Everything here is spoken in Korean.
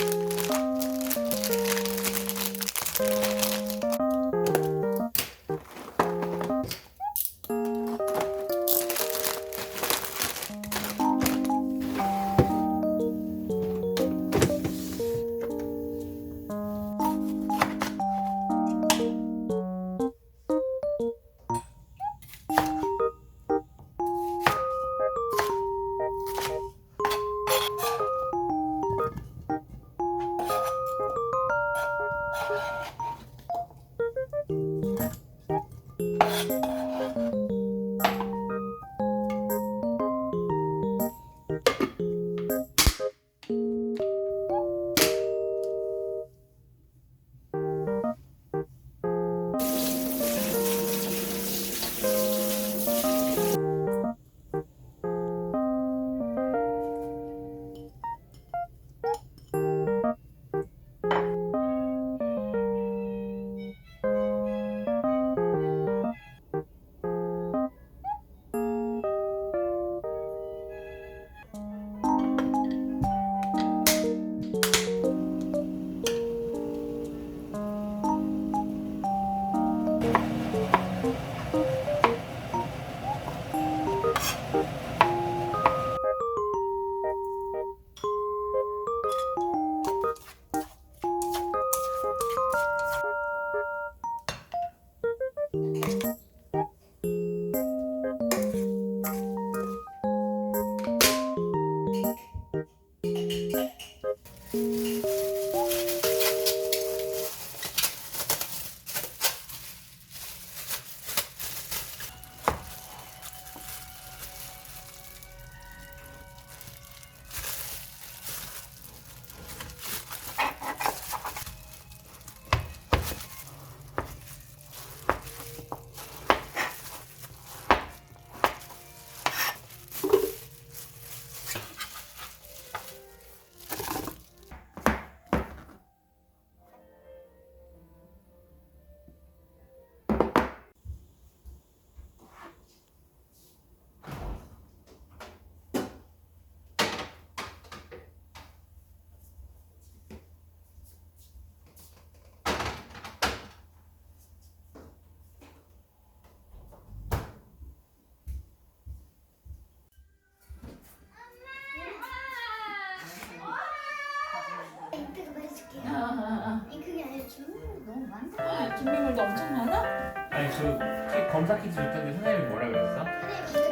うん。了。 주문이 너무 많다. 아. 준비물도 엄청 많아? 아니 저 키- 검사 키트 줬던데 선생님이 뭐라 그랬어? 선생님 이거